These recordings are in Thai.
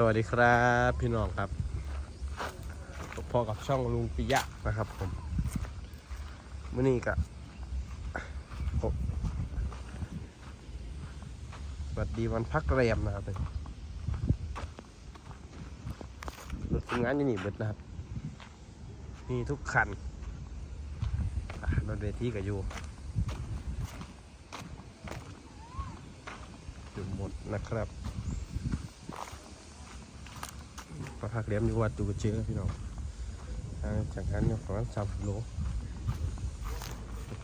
สวัสดีครับพี่น้องครับพอกับช่องลุงปิยะนะครับผมมื่อนี้กะผมสวัสดีวันพักแรมนะครับรถทำงานอยู่นี่เบิดนะครับมีทุกคันรถเวทีก็อยู่อยู่หมดนะครับ ก็พักเลี้ยมอยู่วัดตูกระเจือพี่น้องห่างจากกันอยู่ประมาณสามกิโล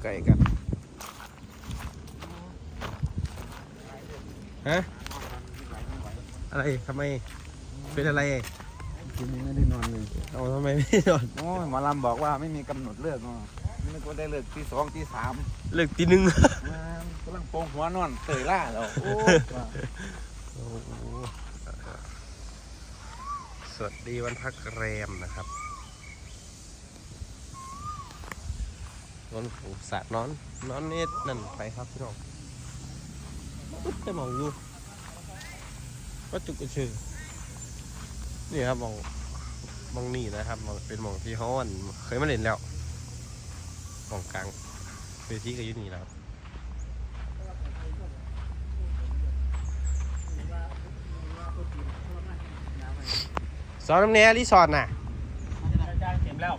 ใกล้กันฮะอะไรทำไมเป็นอะไรคืนนี้ไม่ได้นอนเลยเอาทำไมไม่นอนโอ้ยหมอลำบอกว่าไม่มีกำหนดเลิกเนาะนึกว่าได้เลิกที่สองที่สามเลิกตีหนึ่งมากำลังโปงหัวนอนเตยล่าแล้วโอ้ยว่า โอ้โห สวัสดีวันพักแรมนะครับนอนผูกสระนอน นอนนี่นั่นไปครับพี่น้องอุ๊ยจะมองอยู่ก็จุกกระชือนี่ครับมองมองนี่นะครับมองเป็นมองที่เขาอันเคยมาเล่นแล้วมองกลางเวทีก็อยู่นี่และครับ สอนน้ำเนียรีสอร์ทน่ะเก็บแล้ว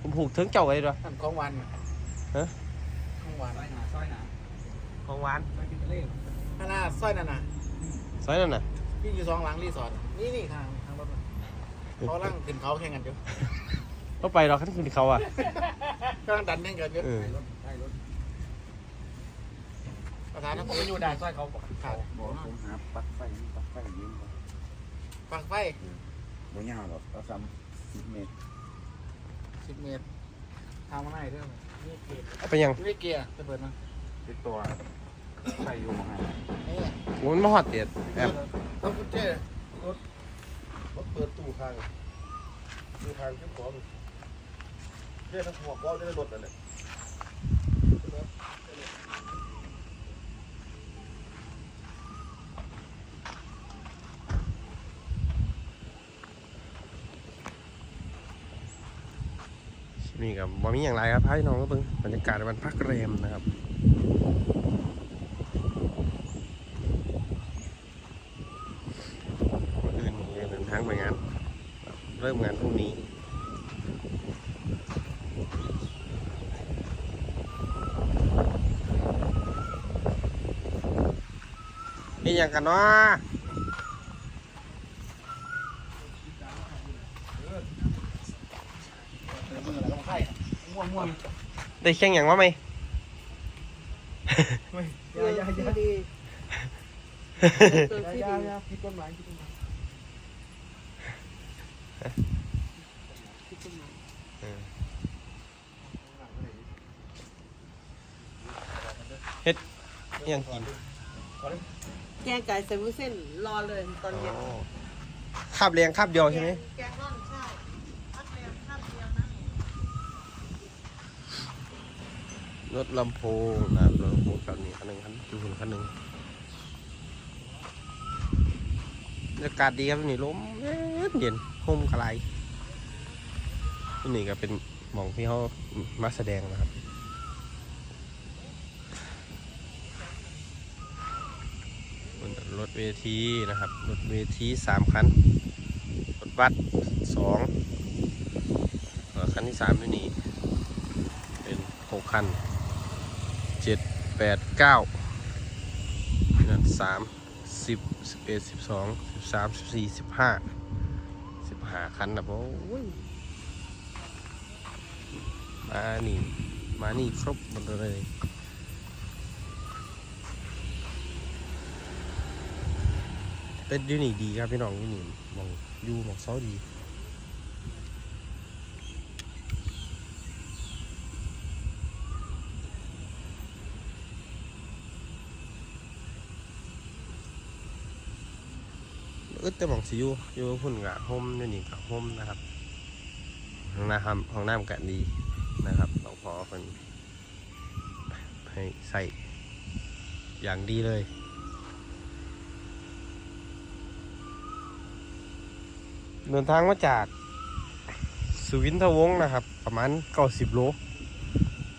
ผมผูกถึงเจ้าไว้ด้วยท่านของวันฮะของวันสร้อยหนาของหวานสร้อยกินทะเลข้างหน้าสร้อยนั่นน่ะซอยนั่นน่ะพี่อยู่สองหลังรีสอร์ทนี่นี่ทางทางรถน่ะเขาล่างขึ้นเขาแข่งกันอยู่ก็ไปเราขั้นคืนเขาอะกำลังดันแข่งกันอยู่เออประธานผมอยู่ด่านสร้อยเขาบอกขาด บอกผมหาปลั๊กไฟปลั๊กไฟยืม ปักไฟบ่ยาวหรอกเอาซ้ำสิบเมตรสิบเมตรทางมาไหนเรื่องนี่เกียร์เอาไปยังนี่เกียร์จะเปิดมาติดตัวไฟอยู่มาให้นี่โอ้มันมาหอดเดียดแอบต้องกุญแจรถเปิดตู้ข้างตู้ข้างขึ้นของเนี่ยทั้งหัวก้อนเนี่ยรถนั่นแหละ นี่กับบ่มีอย่างไรครับพาพี่น้องก็เบิ่งบรรยากาศในวันพักแรมนะครับวันอื่นผมจะเดินทางไปงาน เริ่มงานพรุ่งนี้นี่ยังกันเนาะมืออะ ไรต้องไข่ม่วงม่วงได้แข่งอย่างว่าไหมยายายาดียายาผิดกฎหมายผิดกฎหมายยังกินแกงไก่ใส่วุ้นเส้นรอเลยตอนเย็นคาบเรียงคาบเดียวใช่ไหมแกงร่อนใช่พักแรมข้าวเดียวนะ รถลำโพงนะครับรถลำโพงคันนี้คันหนึ่งคันจูนคันหนึ่งบรรยากาศดีครับนี่ลมเย็นเย็นห่มกระไรนี่ก็เป็นหมองที่เขามาแสดงนะครับรถเวทีนะครับ รถเวทีสามคัน รถบัสสองเอ่อคันที่สามอยู่นี่เป็นหกคัน เจ็ดแปดเก้านั่นสามสิบสิบเอ็ดสิบสองสิบสามสิบสี่สิบห้าสิบห้าคันนะโอ้ยมานี่ มานี่ครบหมดเลยเป็นยูนี่ดีครับพี่น้องยูนี่มองยูมองเสาดี อึดแต่บองสิอยู่อยู่พุ่นกะห่มอยู่นี่กะห่มนะครับห้องน้ำห้องน้ำกะดีนะครับหลวงพ่อคนให้ใส่อย่างดีเลยเดินทางมาจากสุวินทวงศ์นะครับ ประมาณเก้าสิบโล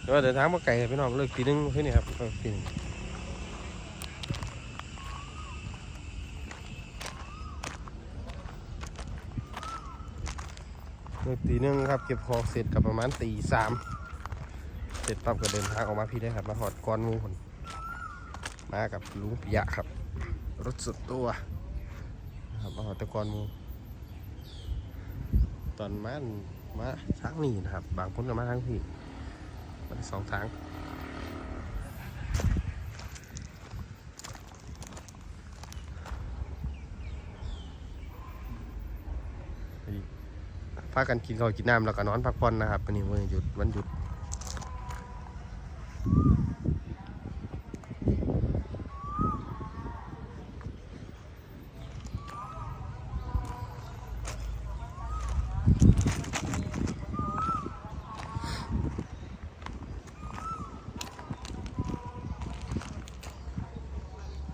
แล้วเดินทางมาไกลพี่น้องเลิกตีนึงเพื่นี่ครับตีนึง เลิกตีหนึ่งครับ เก็บของเสร็จกับประมาณตีสามเสร็จปั๊บก็เดินทางออกมาพี่ได้ครับ มาหอดก้อนหมูคนมากับลุงปิยะครับ รถสุดตัวนะครับมาหอดตะกอนหมูตอนมันมาทางนี้นะครับ บางคนก็มาทางพี่มันสองทางไป พากันกินข้าวกินน้ำแล้วก็นอนพักผ่อนนะครับวันนี้วันหยุดวันหยุด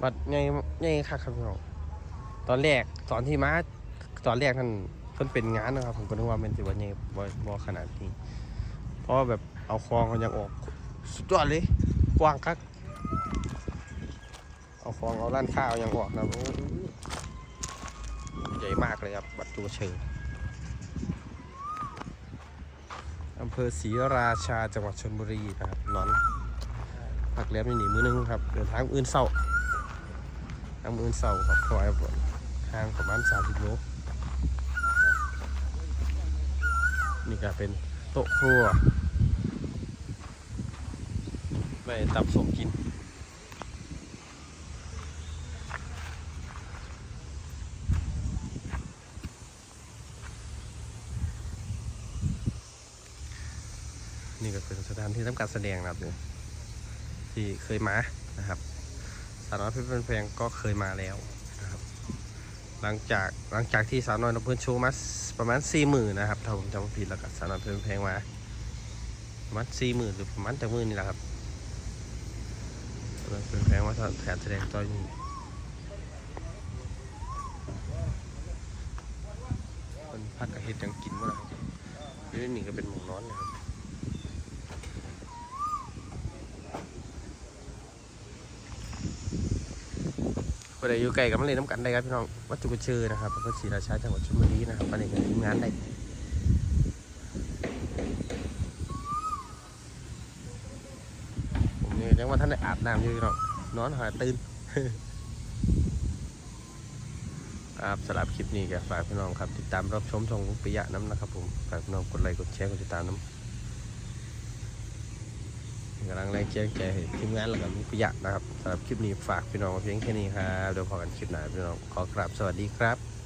บัดไงไงคักครับพี่น้องตอนแรกตอนที่มาตอนแรกท่าน พิ่นเป็นงานนะครับ ผมก็นึกว่าเป็นสิว่าไงบ่บ่ขนาดนี้เพราะแบบเอาคลองเขายังออก สุดยอดเลยกว้างคักเอาคลองเอาร้านข้าวยังออกนะโอ้ยใหญ่มากเลยครับบัดตัวเชิงอำเภอศรีราชาจังหวัดชลบุรีนะครับนอนพักแรมอยู่นี่มื้อนึงครับเดินทางอื่นเศร้าทางมือเสาครับถอยทางประมาณ30โล นี่ก็เป็นโต๊ะครัวไปตับสมกินนี่ก็เป็นสถานที่ทำการแสดงนะครับที่เคยมานะครับสาน้อยเพชรเป็นแพงก็เคยมาแล้ว หลังจากหลังจากที่สาวน้อยนพเพื่อนโชว์มาประมาณสี่หมื่นนะครับถ้าผมจำไม่ผิดแล้วก็สาวน้อยเพชรเป็นแพงมาประมาณสี่หมื่นหรือประมาณจากหมื่นนี่แหละครับสาวน้อยเพชรเป็นแพงว่าแถมแสดงตอนนี้มันพักกับเห็ดยังกินว่าครับนี่นี่ก็เป็นหมูน้อนเลยครับ ก็ได้อยู่ใกล้กับมันเลยน้ำกันได้ครับพี่น้องวัดจุกเชอนะครับอำเภอศรีราชาจังหวัดชลบุรีนะครับมาเล่นกันทีมงานได้ผมนี่ยังว่าท่านได้อาบน้ำอยู่พี่น้องนอนหาตื่นครับสำหรับคลิปนี้ก็ฝากพี่น้องครับ ติดตามรับชมช่องลุงปิยะน้ำนะครับผมฝากพี่น้องกดไลค์กดแชร์กดติดตามน้ำ กำลังแรงเชียร์ใจให้ทีมงานแล้วกับลุงปิยะนะครับสำหรับคลิปนี้ฝากพี่น้องเพียงแค่นี้ครับเดี๋ยวพอกันคลิปหน้าพี่น้องขอกราบสวัสดีครับ